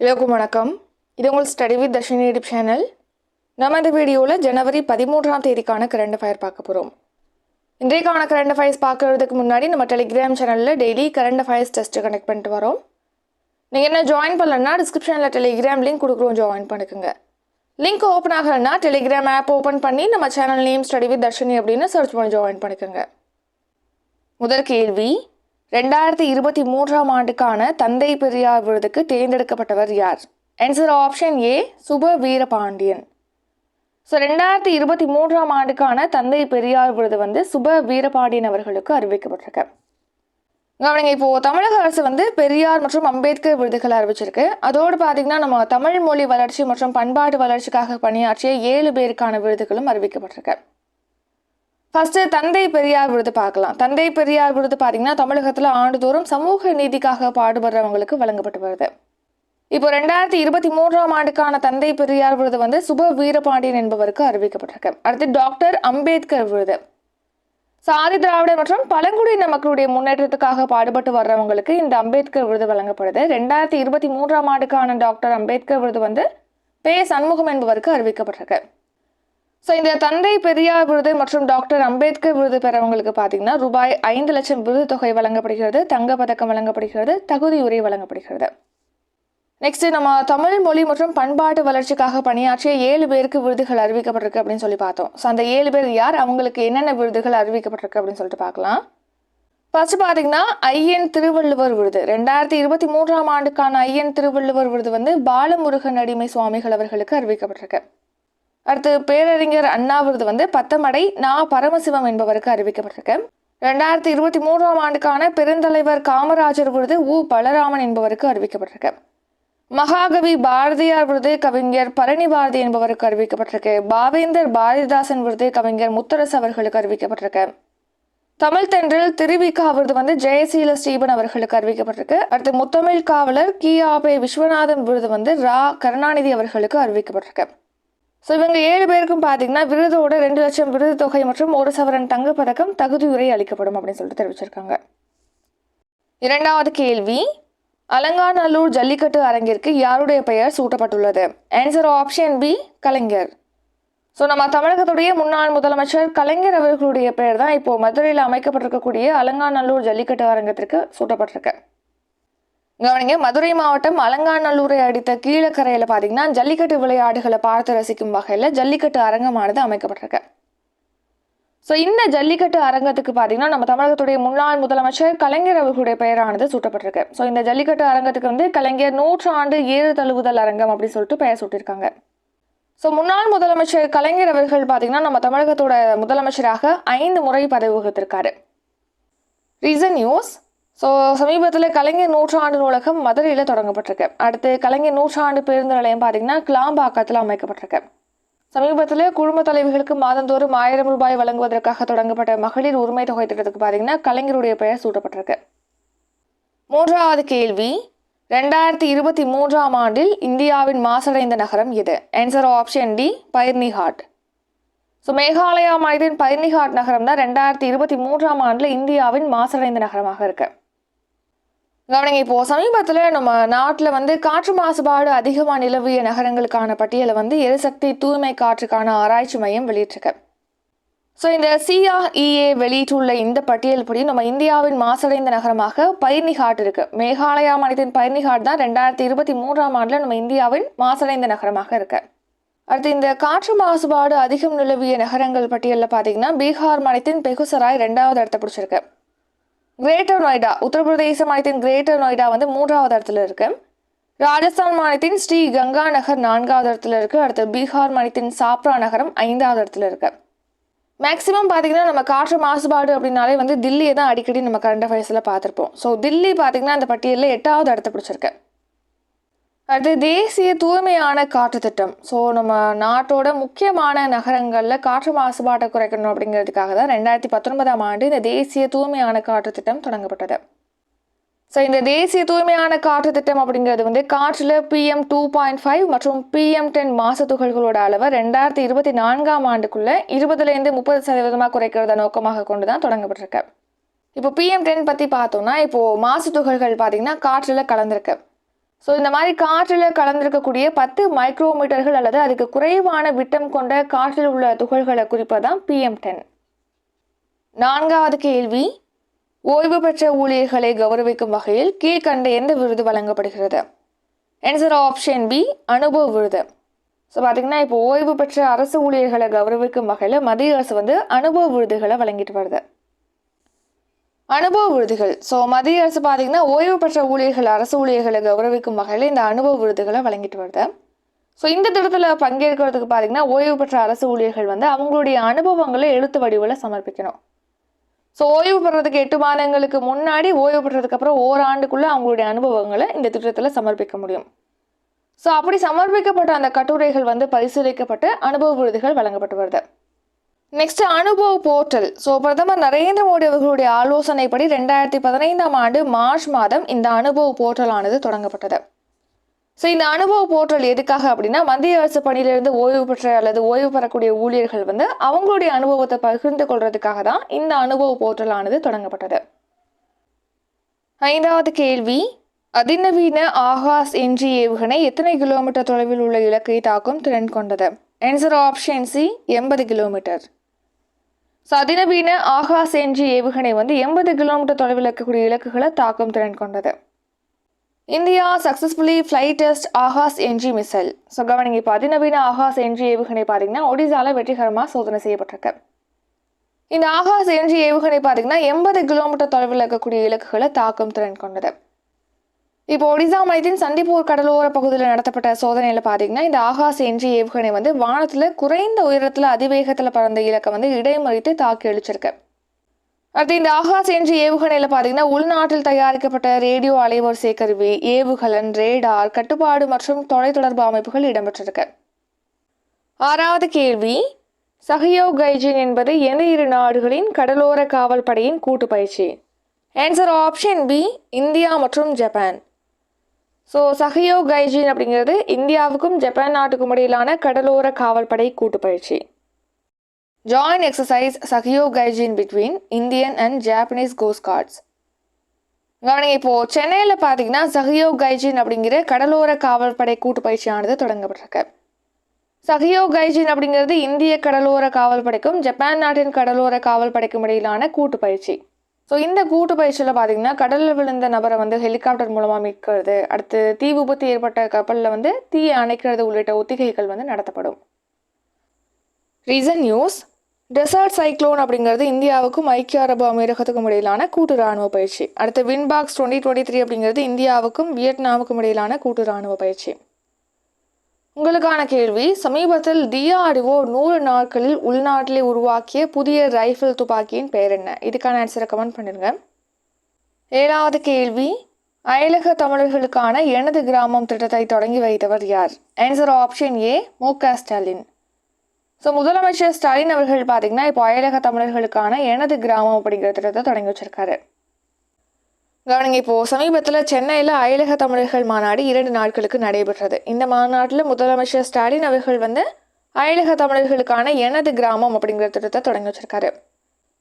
எல்லோருக்கும் வணக்கம். இது உங்கள் study with Dharshini YouTube channel நம்ம இந்த வீடியோவில் ஜனவரி பதிமூன்றாம் தேதிக்கான கரண்ட் அஃபயர் பார்க்க போகிறோம் இன்றைக்கான கரண்ட் அஃபயர்ஸ் பார்க்கறதுக்கு முன்னாடி நம்ம டெலிகிராம் சேனலில் daily current affairs test connect பண்ணிட்டு வரோம். நீங்கள் என்ன ஜாயின் பண்ணலன்னா டிஸ்கிரிப்ஷனில் டெலிகிராம் லிங்க் கொடுக்குறோம் ஜாயின் பண்ணிக்கோங்க. லிங்க் ஓப்பன் ஆகலைன்னா டெலிகிராம் ஆப் ஓப்பன் பண்ணி நம்ம channel name study with Dharshini அப்படின்னு சர்ச் பண்ணி ஜாயின் பண்ணிக்கோங்க. முதல் கேள்வி ரெண்டாயிரத்தி இருபத்தி மூன்றாம் ஆண்டுக்கான தந்தை பெரியார் விருதுக்கு தேர்ந்தெடுக்கப்பட்டவர் யார்? ஆன்சர் ஆப்ஷன் ஏ சுப வீரபாண்டியன். ஸோ ரெண்டாயிரத்தி இருபத்தி மூன்றாம் ஆண்டுக்கான தந்தை பெரியார் விருது வந்து சுப வீரபாண்டியன் அவர்களுக்கு அறிவிக்கப்பட்டிருக்கு. கவனிங்க இப்போ தமிழக அரசு வந்து பெரியார் மற்றும் அம்பேத்கர் விருதுகளை அறிவிச்சிருக்கு. அதோடு பார்த்தீங்கன்னா நம்ம தமிழ் மொழி வளர்ச்சி மற்றும் பண்பாட்டு வளர்ச்சிக்காக பணியாற்றிய ஏழு பேருக்கான விருதுகளும் அறிவிக்கப்பட்டிருக்கு. ஃபர்ஸ்ட் தந்தை பெரியார் விருது பார்க்கலாம். தந்தை பெரியார் விருது பார்த்தீங்கன்னா தமிழகத்தில் ஆண்டுதோறும் சமூக நீதிக்காக பாடுபடுறவங்களுக்கு வழங்கப்பட்டு வருது. இப்போ ரெண்டாயிரத்தி இருபத்தி மூன்றாம் ஆண்டுக்கான தந்தை பெரியார் விருது வந்து சுப வீரபாண்டியன் என்பவருக்கு அறிவிக்கப்பட்டிருக்கு. அடுத்து டாக்டர் அம்பேத்கர் விருது. சாதி திராவிடர் மற்றும் பழங்குடியின மக்களுடைய முன்னேற்றத்துக்காக பாடுபட்டு வர்றவங்களுக்கு இந்த அம்பேத்கர் விருது வழங்கப்படுது. ரெண்டாயிரத்தி இருபத்தி மூன்றாம் ஆண்டுக்கான டாக்டர் அம்பேத்கர் விருது வந்து பே சண்முகம் என்பவருக்கு அறிவிக்கப்பட்டிருக்கு. ஸோ இந்த தந்தை பெரியார் விருது மற்றும் டாக்டர் அம்பேத்கர் விருது பெறவங்களுக்கு பார்த்தீங்கன்னா ரூபாய் ஐந்து லட்சம் விருது தொகை வழங்கப்படுகிறது தங்க பதக்கம் வழங்கப்படுகிறது தகுதி உரை வழங்கப்படுகிறது. நெக்ஸ்ட் நம்ம தமிழ் மொழி மற்றும் பண்பாட்டு வளர்ச்சிக்காக பணியாற்றிய ஏழு பேருக்கு விருதுகள் அறிவிக்கப்பட்டிருக்கு அப்படின்னு சொல்லி பார்த்தோம். ஸோ அந்த ஏழு பேர் யார்? அவங்களுக்கு என்னென்ன விருதுகள் அறிவிக்கப்பட்டிருக்கு அப்படின்னு சொல்லிட்டு பார்க்கலாம். ஃபர்ஸ்ட் பார்த்தீங்கன்னா ஐயன் திருவள்ளுவர் விருது. ரெண்டாயிரத்தி இருபத்தி மூன்றாம் ஆண்டுக்கான ஐயன் திருவள்ளுவர் விருது வந்து பாலமுருகன் அடிமை சுவாமிகள் அவர்களுக்கு அறிவிக்கப்பட்டிருக்கு. அடுத்து பேரறிஞர் அண்ணா விருது வந்து பத்தமடை நா பரமசிவம் என்பவருக்கு அறிவிக்கப்பட்டிருக்கு. ரெண்டாயிரத்தி இருபத்தி மூன்றாம் ஆண்டுக்கான பெருந்தலைவர் காமராஜர் விருது உ பலராமன் என்பவருக்கு அறிவிக்கப்பட்டிருக்கு. மகாகவி பாரதியார் விருது கவிஞர் பரணி பாரதி என்பவருக்கு அறிவிக்கப்பட்டிருக்கு. பாவேந்தர் பாரதிதாசன் விருது கவிஞர் முத்தரசு அவர்களுக்கு அறிவிக்கப்பட்டிருக்கு. தமிழ் தென்றில் திருவிக்கா விருது வந்து ஜெயசீல ஸ்டீபன் அவர்களுக்கு அறிவிக்கப்பட்டிருக்கு. அடுத்து முத்தமிழ் காவலர் கியாபே விஸ்வநாதன் விருது வந்து ரா கருணாநிதி அவர்களுக்கு அறிவிக்கப்பட்டிருக்கு. ஸோ இவங்க ஏழு பேருக்கும் பார்த்தீங்கன்னா விருதோட ரெண்டு லட்சம் விருது தொகை மற்றும் ஒரு சவரன் தங்க பதக்கம் தகுதியுரை அளிக்கப்படும் அப்படின்னு சொல்லிட்டு தெரிவிச்சிருக்காங்க. இரண்டாவது கேள்வி அலங்காநல்லூர் ஜல்லிக்கட்டு அரங்கிற்கு யாருடைய பெயர் சூட்டப்பட்டுள்ளது? Answer option B Kalaignar. So நம்ம தமிழகத்துடைய முன்னாள் முதலமைச்சர் கலைஞர் அவர்களுடைய பெயர் தான் இப்போ மதுரையில் அமைக்கப்பட்டிருக்கக்கூடிய அலங்காநல்லூர் ஜல்லிக்கட்டு அரங்கத்திற்கு சூட்டப்பட்டிருக்கு. கவனிங்க மதுரை மாவட்டம் அலங்காநல்லூரை அடித்த கீழக்கரையில் பார்த்தீங்கன்னா ஜல்லிக்கட்டு விளையாடுகளை பார்த்து ரசிக்கும் வகையில் ஜல்லிக்கட்டு அரங்கமானது அமைக்கப்பட்டிருக்கு. ஸோ இந்த ஜல்லிக்கட்டு அரங்கத்துக்கு பார்த்தீங்கன்னா நம்ம தமிழகத்துடைய முன்னாள் முதலமைச்சர் கலைஞர் அவர்களுடைய பெயரானது சூட்டப்பட்டிருக்கு. ஸோ இந்த ஜல்லிக்கட்டு அரங்கத்துக்கு வந்து கலைஞர் நூற்றாண்டு ஏறு தழுவுதல் அரங்கம் அப்படின்னு சொல்லிட்டு பெயர் சூட்டியிருக்காங்க. ஸோ முன்னாள் முதலமைச்சர் கலைஞர் அவர்கள் பார்த்தீங்கன்னா நம்ம தமிழகத்தோட முதலமைச்சராக ஐந்து முறை பதவி வகித்திருக்காரு. ரீசன் நியூஸ் ஸோ சமீபத்தில் கலைஞர் நூற்றாண்டு நூலகம் மதுரையில் தொடங்கப்பட்டிருக்கு. அடுத்து கலைஞர் நூற்றாண்டு பேருந்து நிலையம் பார்த்தீங்கன்னா கிளாம்பாக்கத்தில் அமைக்கப்பட்டிருக்கு. சமீபத்தில் குடும்ப தலைவிகளுக்கு மாதந்தோறும் ஆயிரம் ரூபாய் வழங்குவதற்காக தொடங்கப்பட்ட மகளிர் உரிமை தொகை திட்டத்துக்கு பார்த்தீங்கன்னா கலைஞருடைய பெயர் சூட்டப்பட்டிருக்கு. மூன்றாவது கேள்வி ரெண்டாயிரத்தி இருபத்தி மூன்றாம் ஆண்டில் இந்தியாவின் மாசடைந்த நகரம் எது? Answer option D Byrnihat. So Meghalaya மாநிலத்தின் பைர்னிஹாட் நகரம் தான் ரெண்டாயிரத்தி இருபத்தி மூன்றாம் ஆண்டில் இந்தியாவின் மாசடைந்த நகரமாக இருக்குது கவனிங்க இப்போ சமீபத்தில் நம்ம நாட்டில் வந்து காற்று மாசுபாடு அதிகமாக நிலவிய நகரங்களுக்கான பட்டியலை வந்து எரிசக்தி தூய்மை காற்றுக்கான ஆராய்ச்சி மையம் வெளியிட்டிருக்கு. ஸோ இந்த சிஆர்இஏ வெளியிட்டுள்ள இந்த பட்டியல் படி நம்ம இந்தியாவின் மாசடைந்த நகரமாக பைர்னிஹாட் இருக்கு. மேகாலயா மாநிலத்தின் பைர்னிஹாட் தான் ரெண்டாயிரத்தி இருபத்தி மூன்றாம் ஆண்டில் நம்ம இந்தியாவின் மாசடைந்த நகரமாக இருக்கு. அடுத்து இந்த காற்று மாசுபாடு அதிகம் நிலவிய நகரங்கள் பட்டியலில் பார்த்தீங்கன்னா பீகார் மாநிலத்தின் பெகுசராய் ரெண்டாவது இடத்தை பிடிச்சிருக்கு. கிரேட்டர் நொய்டா உத்தரப்பிரதேச மாநிலத்தின் கிரேட்டர் நொய்டா வந்து மூன்றாவது இடத்துல இருக்கு. ராஜஸ்தான் மாநிலத்தின் ஸ்ரீ கங்கா நகர் நான்காவது இடத்துல இருக்கு. அடுத்து பீகார் மாநிலத்தின் சாப்ரா நகரம் ஐந்தாவது இடத்துல இருக்கு. மேக்ஸிமம் பார்த்தீங்கன்னா நம்ம காற்று மாசுபாடு அப்படின்னாலே வந்து தில்லியை தான் அடிக்கடி நம்ம கரண்ட் அஃபேர்ஸில் பார்த்துருப்போம். ஸோ தில்லி பார்த்தீங்கன்னா அந்த பட்டியலில் எட்டாவது இடத்த பிடிச்சிருக்கு. அது தேசிய தூய்மையான காற்று திட்டம். ஸோ நம்ம நாட்டோட முக்கியமான நகரங்களில் காற்று மாசுபாட்டை குறைக்கணும் அப்படிங்கிறதுக்காக தான் ரெண்டாயிரத்தி பத்தொன்பதாம் ஆண்டு இந்த தேசிய தூய்மையான காற்று திட்டம் தொடங்கப்பட்டது. ஸோ இந்த தேசிய தூய்மையான காற்று திட்டம் அப்படிங்கிறது வந்து காற்றில் பிஎம் டூ பாயிண்ட் ஃபைவ் மற்றும் பிஎம் டென் மாசு துகள்களோட அளவை ரெண்டாயிரத்தி இருபத்தி நான்காம் ஆண்டுக்குள்ளே இருபதுலேருந்து முப்பது சதவீதமாக குறைக்கிறத நோக்கமாக கொண்டு தான் தொடங்கப்பட்டிருக்கு. இப்போ பிஎம் டென் பற்றி பார்த்தோம்னா இப்போது மாசு துகள்கள் பார்த்தீங்கன்னா காற்றில் கலந்துருக்கு. ஸோ இந்த மாதிரி காற்றில் கலந்திருக்கக்கூடிய பத்து மைக்ரோமீட்டர்கள் அல்லது அதுக்கு குறைவான விட்டம் கொண்ட காற்றில் உள்ள துகள்களை குறிப்பதான் பிஎம் டென் நான்காவது கேள்வி ஓய்வு பெற்ற ஊழியர்களை கௌரவிக்கும் வகையில் கீழ்கண்ட எந்த விருது வழங்கப்படுகிறது? ஆன்சர் ஆப்ஷன் பி அனுபவ விருது. ஸோ பார்த்தீங்கன்னா இப்போ ஓய்வு பெற்ற அரசு ஊழியர்களை கௌரவிக்கும் வகையில் மத்திய அரசு வந்து அனுபவ விருதுகளை வழங்கிட்டு வருது. அனுபவ விருதுகள். ஸோ மத்திய அரசு பார்த்தீங்கன்னா ஓய்வு பெற்ற ஊழியர்கள் அரசு ஊழியர்களை கௌரவிக்கும் வகையில் இந்த அனுபவ விருதுகளை வழங்கிட்டு வருது. ஸோ இந்த திட்டத்தில் பங்கேற்கிறதுக்கு பார்த்தீங்கன்னா ஓய்வு பெற்ற அரசு ஊழியர்கள் வந்து அவங்களுடைய அனுபவங்களை எழுத்து வடிவில் சமர்ப்பிக்கணும். ஸோ ஓய்வு பெறதுக்கு எட்டு மாதங்களுக்கு முன்னாடி ஓய்வு பெற்றதுக்கு அப்புறம் ஓராண்டுக்குள்ளே அவங்களுடைய அனுபவங்களை இந்த திட்டத்தில் சமர்ப்பிக்க முடியும். ஸோ அப்படி சமர்ப்பிக்கப்பட்ட அந்த கட்டுரைகள் வந்து பரிசீலிக்கப்பட்டு அனுபவ விருதுகள் வழங்கப்பட்டு வருது. நெக்ஸ்ட் அனுபவ போர்ட்டல். ஸோ பிரதமர் நரேந்திர மோடி அவர்களுடைய ஆலோசனைப்படி ரெண்டாயிரத்தி பதினைந்தாம் ஆண்டு மார்ச் மாதம் இந்த அனுபவ போர்ட்டலானது தொடங்கப்பட்டது. ஸோ இந்த அனுபவ போர்ட்டல் எதுக்காக அப்படின்னா மத்திய அரசு பணியிலிருந்து ஓய்வு பெற்ற அல்லது ஓய்வு பெறக்கூடிய ஊழியர்கள் வந்து அவங்களுடைய அனுபவத்தை பகிர்ந்து கொள்றதுக்காக தான் இந்த அனுபவ போர்ட்டலானது தொடங்கப்பட்டது. ஐந்தாவது கேள்வி அதிநவீன ஆகாஷ் என்ஜி ஏவுகணை எத்தனை கிலோமீட்டர் தொலைவில் உள்ள இலக்கை தாக்கும் திறன் கொண்டது? ஆன்சர் ஆப்ஷன் சி எண்பது கிலோமீட்டர். ஸோ அதிநவீன ஆகாஷ் என்ஜி ஏவுகணை வந்து எண்பது கிலோமீட்டர் தொலைவில் இருக்கக்கூடிய இலக்குகளை தாக்கும் திறன் கொண்டது. India successfully flight test Akash NG missile so கவனிங்க இப்போ அதிநவீன ஆகாஷ் என்ஜி ஏவுகணை பார்த்தீங்கன்னா ஒடிசாவில் வெற்றிகரமாக சோதனை செய்யப்பட்டிருக்கு. இந்த ஆகாஷ் என்ஜி ஏவுகணை பார்த்தீங்கன்னா எண்பது கிலோமீட்டர் தொலைவில் இருக்கக்கூடிய இலக்குகளை தாக்கும் திறன் கொண்டது. இப்போ ஒடிசா மாநிலத்தின் சண்டிப்பூர் கடலோர பகுதியில் நடத்தப்பட்ட சோதனையில் பார்த்தீங்கன்னா இந்த ஆகாஷ் என்ஜி ஏவுகணை வந்து வானத்தில் குறைந்த உயரத்தில் அதிவேகத்தில் பறந்த இலக்கை வந்து இடைமறித்து தாக்கி அழிச்சிருக்கு. அடுத்து இந்த ஆகாஷ் என்ற ஏவுகணையில் பார்த்தீங்கன்னா உள்நாட்டில் தயாரிக்கப்பட்ட ரேடியோ அலைவரிசை கருவி ஏவுகலன் ரேடார் கட்டுப்பாடு மற்றும் தொலைத்தொடர்பு அமைப்புகள் இடம்பெற்றிருக்கு. ஆறாவது கேள்வி சஹியோ கைஜின் என்பது எந்த இரு நாடுகளின் கடலோர காவல் படையின் கூட்டு பயிற்சி? ஆன்சர் ஆப்ஷன் பி இந்தியா மற்றும் ஜப்பான் ஸோ சஹியோ கைஜின் அப்படிங்கிறது இந்தியாவுக்கும் ஜப்பான் நாட்டுக்கும் இடையிலான கடலோர காவல்படை கூட்டுப்பயிற்சி கூட்டு பயிற்சி join exercise Sahyog Kaijin between Indian and Japanese coast guards கவனிங்க இப்போது சென்னையில் பார்த்தீங்கன்னா சஹியோ கைஜின் அப்படிங்கிற கடலோர காவல்படை கூட்டு பயிற்சியானது தொடங்கப்பட்டிருக்கு. சஹியோ கைஜின் அப்படிங்கிறது இந்திய கடலோர காவல்படைக்கும் ஜப்பான் நாட்டின் கடலோர காவல்படைக்கும் இடையிலான கூட்டு பயிற்சி. ஸோ இந்த கூட்டு பயிற்சியில் பார்த்தீங்கன்னா கடலில் விழுந்த நபரை வந்து ஹெலிகாப்டர் மூலமாக மீட்கிறது அடுத்து தீ விபத்து ஏற்பட்ட கப்பலில் வந்து தீயை அணைக்கிறது உள்ளிட்ட ஒத்திகைகள் வந்து நடத்தப்படும். ரீசன் நியூஸ் டெசர்ட் சைக்ளோன் அப்படிங்கிறது இந்தியாவுக்கும் ஐக்கிய அரபு அமீரகத்துக்கும் இடையிலான கூட்டு ராணுவ பயிற்சி. அடுத்து வின்பாக்ஸ் டுவெண்ட்டி டுவெண்ட்டி த்ரீ அப்படிங்கிறது இந்தியாவுக்கும் வியட்நாமுக்கும் இடையிலான கூட்டு ராணுவ பயிற்சி. உங்களுக்கான கேள்வி சமீபத்தில் டிஆர்டிஓ நூறு நாட்களில் உள்நாட்டிலே உருவாக்கிய புதிய ரைஃபிள் துப்பாக்கியின் பெயர் என்ன? இதுக்கான ஆன்சரை கமெண்ட் பண்ணிடுங்க ஏழாவது கேள்வி அயலக தமிழர்களுக்கான எனது கிராமம் திட்டத்தை தொடங்கி வைத்தவர் யார்? ஆன்சர் ஆப்ஷன் ஏ மு க ஸ்டாலின். ஸோ முதலமைச்சர் ஸ்டாலின் அவர்கள் பார்த்தீங்கன்னா இப்போ அயலக தமிழர்களுக்கான எனது கிராமம் அப்படிங்கிற திட்டத்தை தொடங்கி வச்சிருக்காரு. கவனிங்க இப்போது சமீபத்தில் சென்னையில் அயலக தமிழர்கள் மாநாடு இரண்டு நாட்களுக்கு நடைபெற்றது. இந்த மாநாட்டில் முதலமைச்சர் ஸ்டாலின் அவர்கள் வந்து அயலக தமிழர்களுக்கான எனது கிராமம் அப்படிங்கிற திட்டத்தை தொடங்கி வச்சிருக்காரு.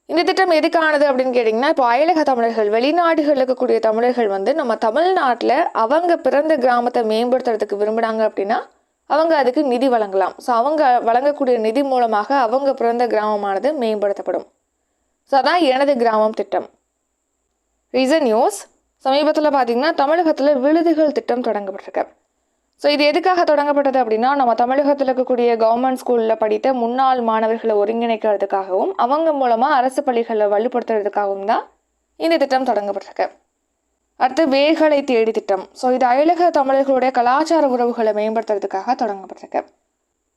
இந்த திட்டம் எதுக்கானது அப்படின்னு கேட்டிங்கன்னா இப்போ அயலக தமிழர்கள் வெளிநாடுகளில் இருக்கக்கூடிய தமிழர்கள் வந்து நம்ம தமிழ்நாட்டில் அவங்க பிறந்த கிராமத்தை மேம்படுத்துறதுக்கு விரும்புகிறாங்க அப்படின்னா அவங்க அதுக்கு நிதி வழங்கலாம். ஸோ அவங்க வழங்கக்கூடிய நிதி மூலமாக அவங்க பிறந்த கிராமமானது மேம்படுத்தப்படும். ஸோ அதான் எனது கிராமம் திட்டம். ரீசன் நியூஸ் சமீபத்தில் பார்த்திங்கன்னா தமிழகத்தில் விழுதுகள் திட்டம் தொடங்கப்பட்டிருக்கு. ஸோ இது எதுக்காக தொடங்கப்பட்டது அப்படின்னா நம்ம தமிழகத்தில் இருக்கக்கூடிய கவர்மெண்ட் ஸ்கூலில் படித்த முன்னாள் மாணவர்களை ஒருங்கிணைக்கிறதுக்காகவும் அவங்க மூலமாக அரசு பள்ளிகளை வலுப்படுத்துறதுக்காகவும் தான் இந்த திட்டம் தொடங்கப்பட்டிருக்கு. அடுத்து வேர்களை தேடி திட்டம். ஸோ இது அயலக தமிழர்களுடைய கலாச்சார உறவுகளை மேம்படுத்துறதுக்காக தொடங்கப்பட்டிருக்கு.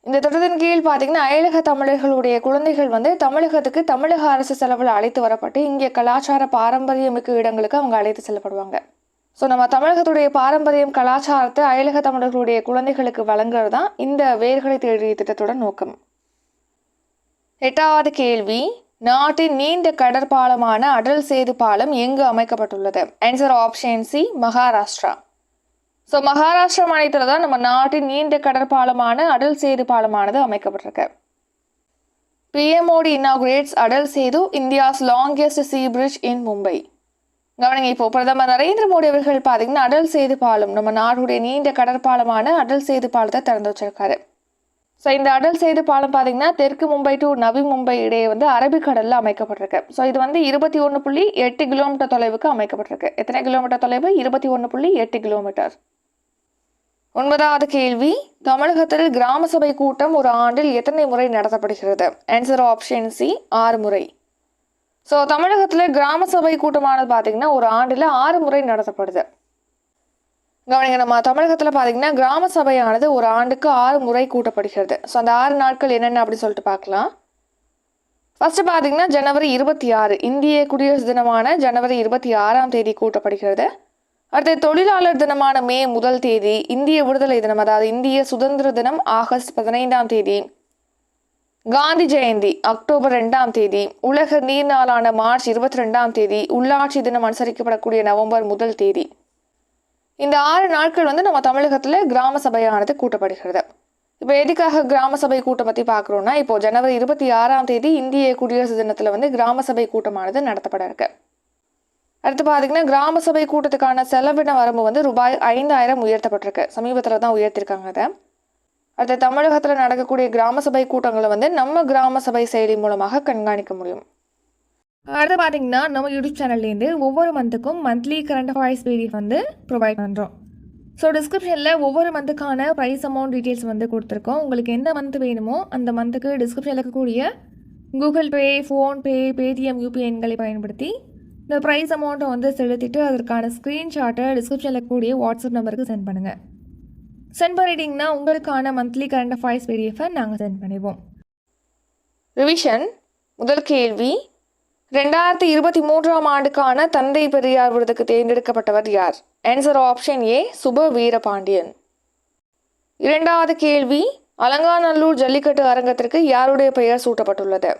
இந்த திட்டத்தின் கீழ் பார்த்தீங்கன்னா அயலக தமிழர்களுடைய குழந்தைகள் வந்து தமிழகத்துக்கு தமிழக அரசு செலவில் அழைத்து வரப்பட்டு இங்கே கலாச்சார பாரம்பரியமிக்க இடங்களுக்கு அவங்க அழைத்து செல்லப்படுவாங்க. ஸோ நம்ம தமிழகத்துடைய பாரம்பரியம் கலாச்சாரத்தை அயலக தமிழர்களுடைய குழந்தைகளுக்கு வழங்குறது தான் இந்த வேர்களை தேடிய திட்டத்தோட நோக்கம். எட்டாவது கேள்வி நாட்டின் நீண்ட கடற்பாலமான அடல் சேது பாலம் எங்கு அமைக்கப்பட்டுள்ளது? Answer option C Maharashtra. So Maharashtra மாநிலத்தில் தான் நம்ம நாட்டின் நீண்ட கடற்பாலமான அடல் சேது பாலமானது அமைக்கப்பட்டிருக்கு. PM Modi inaugurates Atal Setu India's longest sea bridge in Mumbai கவனிங்க இப்போ பிரதமர் நரேந்திர மோடி அவர்கள் பார்த்தீங்கன்னா அடல் சேது பாலம் நம்ம நாடுடைய நீண்ட கடற்பாலமான அடல் சேது பாலத்தை திறந்து வச்சிருக்காரு. ஸோ இந்த அடல் சேது பாலம் பார்த்தீங்கன்னா தெற்கு மும்பை டு நவி மும்பை இடையே வந்து அரபிக்கடலில் அமைக்கப்பட்டிருக்கு. ஸோ இது வந்து இருபத்தி ஒன்று புள்ளி எட்டு கிலோமீட்டர் தொலைவுக்கு அமைக்கப்பட்டிருக்கு. எத்தனை கிலோமீட்டர் தொலைவு? இருபத்தி ஒன்று புள்ளி எட்டு கிலோமீட்டர் ஒன்பதாவது கேள்வி தமிழகத்தில் கிராம சபை கூட்டம் ஒரு ஆண்டில் எத்தனை முறை நடத்தப்படுகிறது? ஆன்சர் ஆப்ஷன் சி ஆறு முறை. ஸோ தமிழகத்தில் கிராம சபை கூட்டமானது பார்த்தீங்கன்னா ஒரு ஆண்டில் ஆறு முறை நடத்தப்படுது. கவனிங்க நம்ம தமிழகத்தில் பார்த்தீங்கன்னா கிராம சபையானது ஒரு ஆண்டுக்கு ஆறு முறை கூட்டப்படுகிறது. ஸோ அந்த ஆறு நாட்கள் என்னென்ன அப்படி சொல்லிட்டு பார்க்கலாம் ஃபர்ஸ்ட் பார்த்தீங்கன்னா ஜனவரி இருபத்தி ஆறு இந்திய குடியரசு தினமான ஜனவரி இருபத்தி ஆறாம் தேதி கூட்டப்படுகிறது. அடுத்து தொழிலாளர் தினமான மே முதல் தேதி இந்திய விடுதலை தினம் அதாவது இந்திய சுதந்திர தினம் ஆகஸ்ட் பதினைந்தாம் தேதி. காந்தி ஜெயந்தி அக்டோபர் ரெண்டாம் தேதி. உலக நீர் நாளான மார்ச் இருபத்தி ரெண்டாம் தேதி உள்ளாட்சி தினம் அனுசரிக்கப்படக்கூடிய நவம்பர் முதல் தேதி. இந்த ஆறு நாட்கள் வந்து நம்ம தமிழகத்தில் கிராம சபையானது கூட்டப்படுகிறது. இப்போ எதுக்காக கிராம சபை கூட்டம் பற்றி பார்க்குறோன்னா இப்போ ஜனவரி இருபத்தி ஆறாம் தேதி இந்திய குடியரசு தினத்தில் வந்து கிராம சபை கூட்டமானது நடத்தப்பட இருக்கு. அடுத்து பார்த்தீங்கன்னா கிராம சபை கூட்டத்துக்கான செலவின வரம்பு வந்து ரூபாய் ஐந்தாயிரம் உயர்த்தப்பட்டிருக்கு. சமீபத்தில் தான் உயர்த்திருக்காங்க அதை அடுத்து தமிழகத்தில் நடக்கக்கூடிய கிராம சபை கூட்டங்களை வந்து நம்ம கிராம சபை செயலி மூலமாக கண்காணிக்க முடியும். அடுத்து பார்த்தீங்கன்னா நம்ம யூடியூப் சேனல்லேருந்து ஒவ்வொரு மந்த்துக்கும் மந்த்லி கரண்ட் அஃபேர்ஸ் பிடிஎஃப் வந்து ப்ரொவைட் பண்ணுறோம் ஸோ டிஸ்கிரிப்ஷனில் ஒவ்வொரு மந்த்துக்கான ப்ரைஸ் அமௌண்ட் டீட்டெயில்ஸ் வந்து கொடுத்துருக்கோம். உங்களுக்கு எந்த மந்த் வேணுமோ அந்த மந்த்துக்கு டிஸ்கிரிப்ஷனில் இருக்கக்கூடிய Google Pay PhonePe Paytm UPI எண்களை பயன்படுத்தி இந்த ப்ரைஸ் அமௌண்ட்டை வந்து செலுத்திட்டு அதற்கான ஸ்க்ரீன்ஷாட்டை டிஸ்கிரிப்ஷனில் கூடிய வாட்ஸ்அப் நம்பருக்கு சென்ட் பண்ணுங்கள் சென்ட் பண்ணிட்டீங்கன்னா உங்களுக்கான மந்த்லி கரண்ட் அஃபேர்ஸ் பிடிஎஃபை நாங்கள் சென்ட் பண்ணிடுவோம். ரிவிஷன் முதல் கேள்வி. ரெண்டாயிரத்தி இருபத்தி மூன்றாம் ஆண்டுக்கான தந்தை பெரியார் விருதுக்கு தேர்ந்தெடுக்கப்பட்டவர் யார்? ஆன்சர் ஆப்ஷன் ஏ சுப வீரபாண்டியன். இரண்டாவது கேள்வி அலங்காநல்லூர் ஜல்லிக்கட்டு அரங்கத்திற்கு யாருடைய பெயர் சூட்டப்பட்டுள்ளது?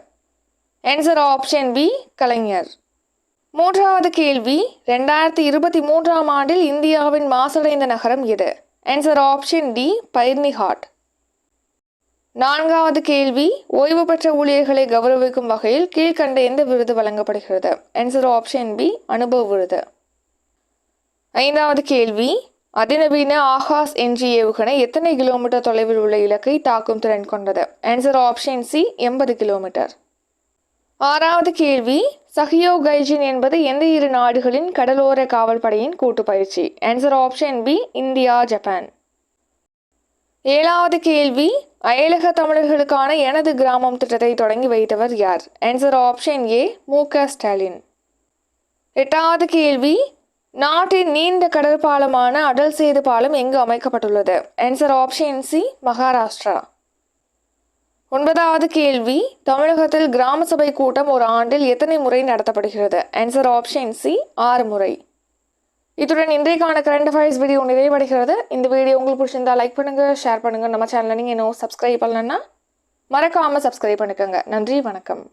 Answer option B Kalaignar. மூன்றாவது கேள்வி ரெண்டாயிரத்தி இருபத்தி மூன்றாம் ஆண்டில் இந்தியாவின் மாசடைந்த நகரம் எது? Answer option D Byrnihat. நான்காவது கேள்வி ஓய்வு பெற்ற ஊழியர்களை கௌரவிக்கும் வகையில் கீழ்கண்ட எந்த விருது வழங்கப்படுகிறது. ஆன்சர் ஆப்ஷன் பி அனுபவ விருது. ஐந்தாவது கேள்வி அதிநவீன ஆகாஷ் என்ஜி ஏவுகணை எத்தனை கிலோமீட்டர் தொலைவில் உள்ள இலக்கை தாக்கும் திறன் கொண்டது? ஆன்சர் ஆப்ஷன் சி எண்பது கிலோமீட்டர். ஆறாவது கேள்வி சஹியோ கைஜின் என்பது எந்த இரு நாடுகளின் கடலோர காவல்படையின் கூட்டு பயிற்சி? Answer option B India Japan ஏழாவது கேள்வி அயலக தமிழர்களுக்கான எனது கிராமம் திட்டத்தை தொடங்கி வைத்தவர் யார்? ஆன்சர் ஆப்ஷன் ஏ மு க. ஸ்டாலின். எட்டாவது கேள்வி நாட்டின் நீண்ட கடற்பாலமான அடல் சேது பாலம் எங்கு அமைக்கப்பட்டுள்ளது? Answer option C Maharashtra. ஒன்பதாவது கேள்வி. தமிழகத்தில் கிராம சபை கூட்டம் ஒரு ஆண்டில் எத்தனை முறை நடத்தப்படுகிறது? ஆன்சர் ஆப்ஷன் சி ஆறு முறை. இத்துடன் இன்றைக்கான கரண்ட் அஃபேர்ஸ் வீடியோ நிறைவடைகிறது. இந்த வீடியோ உங்களுக்கு பிடிச்சிருந்தா லைக் பண்ணுங்கள் ஷேர் பண்ணுங்கள் நம்ம சேனலை நீங்கள் இன்னும் சப்ஸ்கிரைப் பண்ணலன்னா மறக்காமல் சப்ஸ்கிரைப் பண்ணிக்கோங்க. நன்றி வணக்கம்.